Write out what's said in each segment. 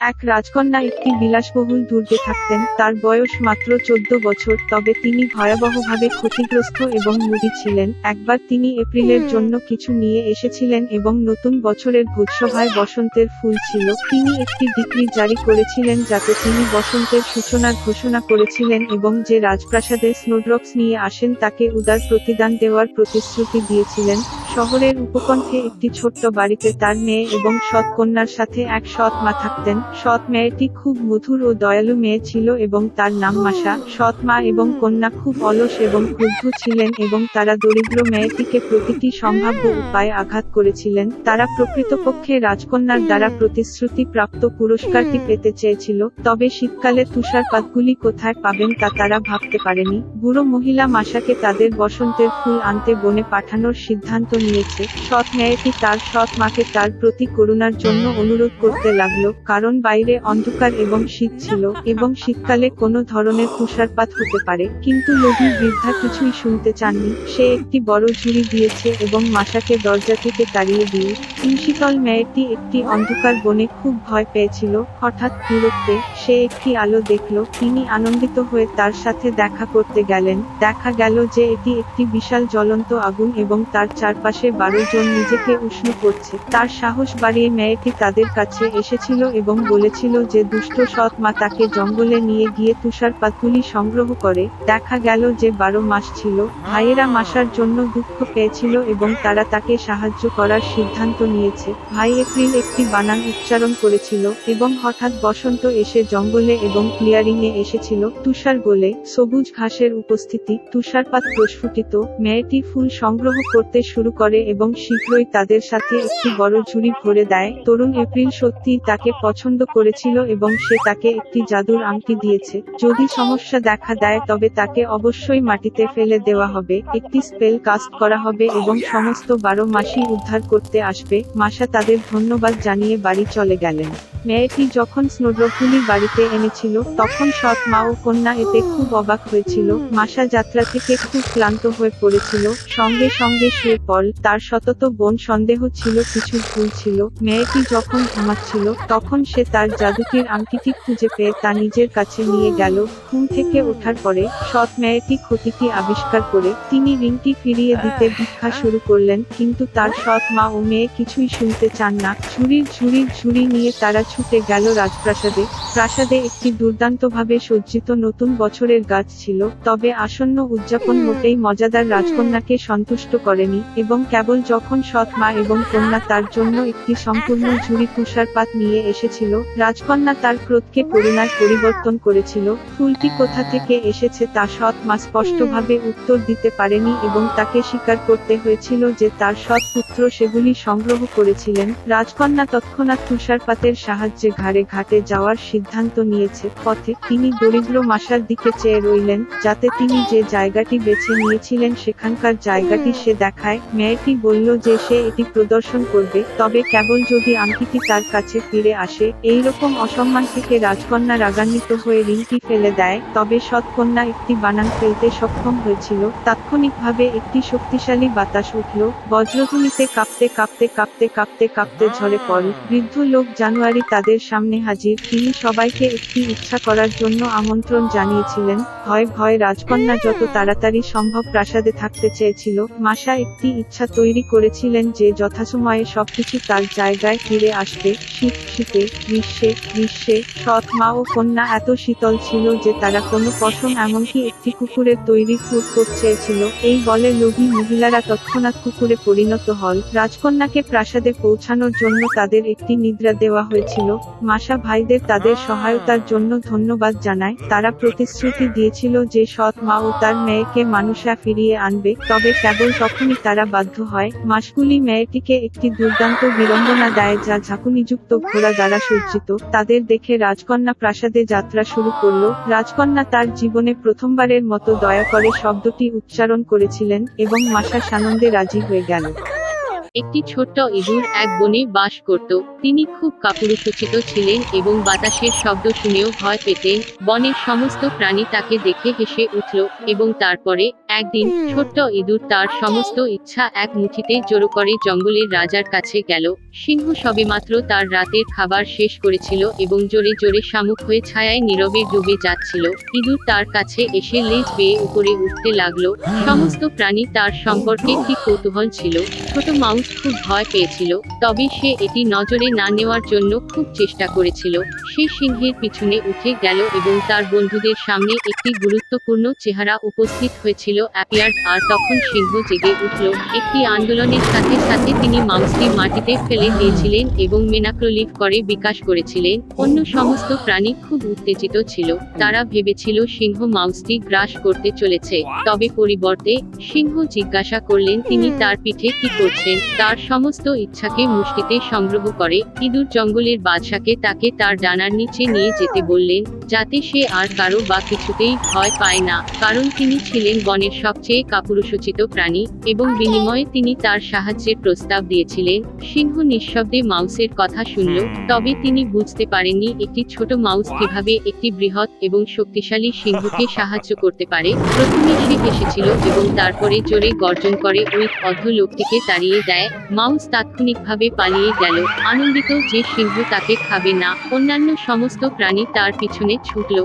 এক রাজকন্যা একটি বিলাসবহুল দুর্গে থাকতেন। তার বয়স মাত্র চোদ্দ বছর তবে তিনি ভয়াবহভাবে ক্ষতিগ্রস্ত এবং মুদি ছিলেন। একবার তিনি এপ্রিলের জন্য কিছু নিয়ে এসেছিলেন এবং নতুন বছরের ভোজসভায় বসন্তের ফুল ছিল। তিনি একটি ডিগ্রি জারি করেছিলেন যাতে তিনি বসন্তের সূচনার ঘোষণা করেছিলেন এবং যে রাজপ্রাসাদে স্নোড্রপস নিয়ে আসেন তাকে উদার প্রতিদান দেওয়ার প্রতিশ্রুতি দিয়েছিলেন। শহরের উপকণ্ঠে একটি ছোট্ট বাড়িতে তার মেয়ে এবং সৎ কন্যার সাথে এক সৎ মা থাকতেন। সৎ মেয়েটি খুব মধুর ও দয়ালু মেয়ে ছিল এবং তার নাম মাসা সৎ মা এবং কন্যা খুব অলস এবং ক্রুদ্ধ ছিলেন এবং তারা দরিদ্র মেয়েটিকে প্রতিটি সম্ভাব্য উপায়ে আঘাত করেছিলেন। তারা প্রকৃতপক্ষে রাজকন্যার দ্বারা প্রতিশ্রুতি প্রাপ্ত পুরস্কারটি পেতে চেয়েছিল, তবে শীতকালে তুষারপাতগুলি কোথায় পাবেন তা তারা ভাবতে পারেনি। বুড়ো মহিলা মাসাকে তাদের বসন্তের ফুল আনতে বনে পাঠানোর সিদ্ধান্ত নিয়েছে। সৎ মেয়েটি তার সৎ মাকে তার প্রতি করুণার জন্য অনুরোধ করতে লাগল, কারণ বাইরে অন্ধকার এবং শীত ছিল এবং শীতকালে কোনো ধরনের তুষারপাত হতে পারে। কিন্তু লোভী বৃদ্ধা কিছুই শুনতে চাননি। সে একটি বড় ঝুড়ি দিয়েছে এবং মাসাকে দরজা থেকে তাড়িয়ে দিয়ে হিমশীতল মেয়েটি একটি অন্ধকার বনে খুব ভয় পেয়েছিল। হঠাৎ দূরত্বে সে একটি আলো দেখল। তিনি আনন্দিত হয়ে তার সাথে দেখা করতে গেলেন। দেখা গেল যে এটি একটি বিশাল জ্বলন্ত আগুন এবং তার চারপাশে বারো জন নিজেকে উষ্ণ করছে। তার সাহস বাড়িয়ে মেয়েটি তাদের কাছে এসেছিল এবং বলেছিল যে দুষ্ট সৎ মা তাকে জঙ্গলে নিয়ে গিয়ে তুষারপাতগুলি সংগ্রহ করে। দেখা গেল যে বারো মাস ছিল। ভাইয়েরা মাসার জন্য দুঃখ পেয়েছিল এবং তারা তাকে সাহায্য করার সিদ্ধান্ত নিয়েছে। ভাই এপ্রিল একটি বানান উচ্চারণ করেছিল এবং হঠাৎ বসন্ত এসে জঙ্গলে এবং ক্লিয়ারিং এ এসেছিল। তুষার গোলে সবুজ ঘাসের উপস্থিতি, তুষারপাত প্রস্ফুটিত, মেয়েটি ফুল সংগ্রহ করতে শুরু করে এবং শীঘ্রই তাদের সাথে একটি বড় ঝুড়ি ভরে দেয়। তরুণ এপ্রিল সত্যিই তাকে পছন্দ করেছিল এবং সে তাকে একটি জাদুর আংটি দিয়েছে। যদি সমস্যা দেখা দেয় তবে তাকে অবশ্যই মাটিতে ফেলে দেওয়া হবে। একটি স্পেল কাস্ট করা হবে এবং সমস্ত বারো মাসই উদ্ধার করতে আসবে। মাসা তাদের ধন্যবাদ জানিয়ে বাড়ি চলে গেলেন। মেয়েটি যখন স্নোড্রপগুলি বাড়িতে এনেছিল তখন সৎ মা ও কন্যা এতে খুব অবাক হয়েছিল। মাসা যাত্রা থেকে খুব ক্লান্ত হয়ে পড়েছিল। সঙ্গে সঙ্গে শুয়ে পড়ল। তার সতত বোন সন্দেহ ছিল, কিছু ভুল ছিল। মেয়েটি যখন ঘুমাচ্ছিল, তখন সে তার জাদুকির আংটিটি খুঁজে পেয়ে তা নিজের কাছে নিয়ে গেল। ঘুম থেকে ওঠার পরে সৎ মেয়েটি ক্ষতিটি আবিষ্কার করে তিনি রিংটি ফিরিয়ে দিতে ভিক্ষা শুরু করলেন, কিন্তু তার সৎ মা ও মেয়ে কিছুই শুনতে চান না। ঝুড়ির ঝুড়ির ঝুড়ি নিয়ে তারা ছুটে গেল রাজপ্রাসাদে। প্রাসাদে একটি দুর্দান্তভাবে সজ্জিত নতুন বছরের গাছ ছিল, তবে আসন্ন উদযাপন মোটেই মজাদার। রাজকন্যাকে সন্তুষ্ট করেনি এবং কেবল যখন সৎ মা এবং কন্যা তার জন্য একটি সম্পূর্ণ ঝুড়ি তুষারপাত নিয়ে এসেছিল, রাজকন্যা তার ক্রোধকে করুণায় পরিবর্তন করেছিল, ফুলটি কোথা থেকে এসেছে তা সৎ মা স্পষ্টভাবে উত্তর দিতে পারেনি এবং তাকে স্বীকার করতে হয়েছিল যে তার সৎ পুত্র সেগুলি সংগ্রহ করেছিলেন, রাজকন্যা তৎক্ষণাৎ তুষারপাতের সাহায্যে ঘাড়ে ঘাটে যাওয়ার সিদ্ধান্ত নিয়েছে, পথে তিনি দরিদ্র মাসার দিকে চেয়ে রইলেন, যাতে তিনি যে জায়গাটি বেছে নিয়েছিলেন সেখানকার জায়গাটি সে দেখায় মেয়েটি বলল যে সে এটি প্রদর্শন করবে, তবে কেবল যদি আংটিটি তার কাছে ফিরে আসে এই রকম অসম্মান থেকে রাজকন্যা রাগান্বিত হয়ে রিংটি ফেলে দেয়, তবে সৎকন্যা একটি বানান ফেলতে সক্ষম হয়েছিল, তাৎক্ষণিকভাবে একটি শক্তিশালী বাতাস উঠল, বজ্রধ্বনিতে কাঁপতে কাঁপতে কাঁপতে কাঁপতে কাঁপতে ঝরে পড়ল বৃদ্ধ লোক জানুয়ারি তাদের সামনে হাজির, তিনি সবাইকে একটি ইচ্ছা করার জন্য আমন্ত্রণ জানিয়েছিলেন, ভয় ভয় রাজকন্যা যত তাড়াতাড়ি সম্ভব প্রাসাদে থাকতে চেয়েছিল মাসা একটি ইচ্ছা তৈরি করেছিলেন যে যথাসময়ে সবকিছু তার জায়গায় ফিরে আসবে। শীত, শীতে, গ্রীষ্মে গ্রীষ্মে, সৎ মা ও কন্যা এত শীতল ছিল যে তারা কোনো পশম এমনকি একটি কুকুরের তৈরি ফুট করতে চেয়েছিল। এই বলে লোভী মহিলারা তৎক্ষণাৎ কুকুরে পরিণত হল। রাজকন্যাকে প্রাসাদে পৌঁছানোর জন্য তাদের একটি নিদ্রা দেওয়া হয়েছিল। মাসা ভাইদের তাদের সহায়তার জন্য ধন্যবাদ জানায়। তারা প্রতিশ্রুতি দিয়েছিল যে সৎ মা ও তার মেয়েকে মানুষা ফিরিয়ে আনবে। তবে কেবল তখনই তারা বাধ্য হয় মাসগুলি মেয়েটিকে একটি দুর্দান্ত বিড়ম্বনা দেয় যা ঝাঁকুনিযুক্ত ঘোড়া দ্বারা সজ্জিত। তাদের দেখে রাজকন্যা প্রাসাদে যাত্রা শুরু করল। রাজকন্যা তার জীবনে প্রথমবারের মতো দয়া করে শব্দটি উচ্চারণ করেছিলেন এবং মাসা সানন্দে রাজি হয়ে গেল। একটি ছোট্ট ইঁদুর এক বনে বাস করত। তিনি খুব কাপুরুষোচিত ছিলেন এবং বাতাসের শব্দ শুনেও ভয় পেতেন। বনের সমস্ত প্রাণী তাকে দেখে হেসে উঠল এবং তারপরে একদিন ছোট্ট ইঁদুর তার সমস্ত ইচ্ছা এক মুঠিতে জড়ো করে জঙ্গলের রাজার কাছে গেল। সিংহ সবেমাত্র তার রাতের খাবার শেষ করেছিল এবং জোরে জোরে শামুক হয়ে ছায়ায় নীরবে ডুবে যাচ্ছিল। ইঁদুর তার কাছে এসে লেজ বেয়ে উপরে উঠতে লাগল। সমস্ত প্রাণী তার সম্পর্কে কি কৌতূহল ছিল? ছোট মাউস খুব ভয় পেয়েছিল তবে সে এটি নজরে না নেওয়ার জন্য খুব চেষ্টা করেছিল। সে সিংহের পিছনে উঠে গেল এবং তার বন্ধুদের সামনে একটি গুরুত্বপূর্ণ চেহারা উপস্থিত হয়েছিল অ্যাপিয়ার্ড আর তখন সিংহ জেগে উঠল। একটি আন্দোলনের সাথে সাথে তিনি মাউসটি মাটিতে ফেলে দিয়েছিলেন এবং মেনাক্রোলিভ করে বিকাশ করেছিলেন। অন্য সমস্ত প্রাণী খুব উত্তেজিত ছিল। তারা ভেবেছিল সিংহ মাউসটি গ্রাস করতে চলেছে। তবে পরিবর্তে সিংহ জিজ্ঞাসা করলেন তিনি তার পিঠে কি করছেন? তার সমস্ত ইচ্ছাকে মুষ্টিতে সংগ্রহ করে। ইঁদুর জঙ্গলের বাদশাকে তাকে তার ডানার নিচে নিয়ে যেতে বললেন যাতে সে আর কারও বা কিছুতেই ভয় পায় না। কারণ তিনি ছিলেন বনের সবচেয়ে কাপুরুষোচিত প্রাণী এবং বিনিময়ে তিনি তার সাহায্যের প্রস্তাব দিয়েছিলেন। সিংহ নিঃশব্দে মাউসের কথা শুনল তবে তিনি বুঝতে পারেননি একটি ছোট মাউস কীভাবে একটি বৃহৎ এবং শক্তিশালী সিংহকে সাহায্য করতে পারে। প্রথমে সে এসেছিল এবং তারপরে জোরে গর্জন করে ওই অর্ধ লোকটিকে তাড়িয়ে দেয়। মাউস তাৎক্ষণিকভাবে পালিয়ে গেল। আনন্দিত যে সিংহ তাকে খাবে না, অন্যান্য সমস্ত প্রাণী তার পিছনে ছুটল।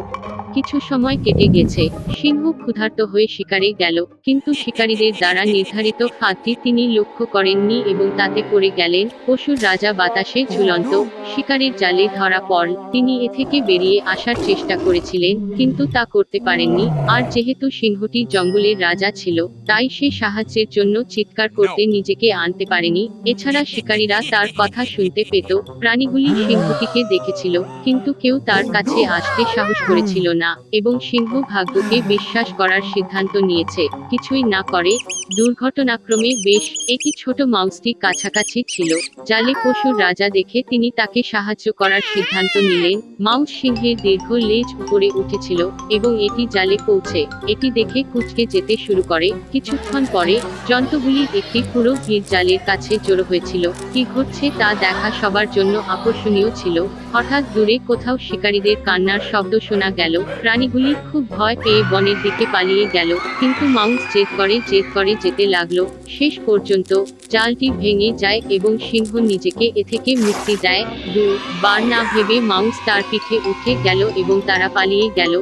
কিছু সময় কেটে গেছে। সিংহ ক্ষুধার্ত হয়ে শিকারে গেল, কিন্তু শিকারীদের দ্বারা নির্ধারিত ফাঁদটি তিনি লক্ষ্য করেননি এবং তাতে পড়ে গেলেন, পশুর রাজা বাতাসে ঝুলন্ত, শিকারের জালে ধরা পড়ল। তিনি এ থেকে বেরিয়ে আসার চেষ্টা করেছিলেন, কিন্তু তা করতে পারেননি। আর যেহেতু সিংহটি জঙ্গলের রাজা ছিল, তাই সে সাহায্যের জন্য চিৎকার করতে নিজেকে আনতে পারেনি। এছাড়া শিকারীরা তার কথা শুনতে পেত। প্রাণীগুলি সিংহটিকে দেখেছিল, কিন্তু কেউ তার কাছে আসতে সাহস করেছিল না। এবং সিংহ ভাগ্যকে বিশ্বাস করার সিদ্ধান্ত নিয়েছে কিছুই না করে দুর্ঘটনাক্রমে বেশ, একটি ছোট মাউসটি কাছাকাছি ছিল, জালে পশুর রাজা দেখে তিনি তাকে সাহায্য করার সিদ্ধান্ত নিলেন। মাউস সিংহের দীর্ঘ লেজ উপরে উঠেছিল, এবং এটি জালে পৌঁছে, এটি দেখে কুচকে যেতে শুরু করে। কিছুক্ষণ পরে যন্ত্রগুলির একটি পুরো ভিড় জালের কাছে জড়ো হয়েছিল। কি ঘটছে তা দেখা সবার জন্য আকর্ষণীয় ছিল। হঠাৎ দূরে কোথাও শিকারীদের কান্নার শব্দ শোনা গেল। প্রাণীগুলি খুব ভয় পেয়ে বনের দিকে পালিয়ে গেল, কিন্তু মাউস জেদ করে জেদ করে যেতে লাগল। শেষ পর্যন্ত জালটি ভেঙে যায় এবং সিংহ নিজেকে এ থেকে মুক্তি দেয়। দু, বার না ভেবে মাউস তার পিঠে উঠে গেল এবং তারা পালিয়ে গেল।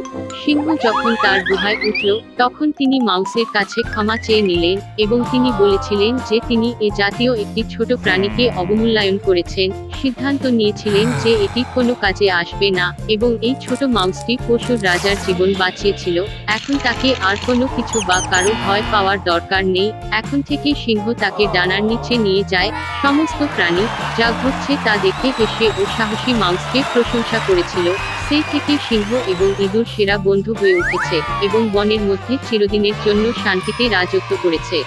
সিংহ যখন তার গুহায় উঠল, তখন তিনি মাউসের কাছে ক্ষমা চেয়ে নিলেন এবং তিনি বলেছিলেন যে তিনি এ জাতীয় একটি ছোট প্রাণীকে অবমূল্যায়ন করেছেন। সিদ্ধান্ত নিয়েছিলেন যে এটি কোনো কাজে আসবে না এবং এই ছোট মাউসটি পশুর রাজার জীবন বাঁচিয়েছিল। এখন তাকে আর কোনো কিছু বা কারও ভয় পাওয়ার দরকার নেই। এখন থেকে সিংহ তাকে ডানার নিচে নিয়ে যায়, সমস্ত প্রাণী যা ঘটছে তা দেখে হেসে ও সাহসী মাউসকে প্রশংসা করেছিল। সেই থেকে সিংহ এবং ইঁদুর সেরা বন্ধু হয়ে উঠেছে এবং বনের মধ্যে চিরদিনের জন্য শান্তিতে রাজত্ব করেছে।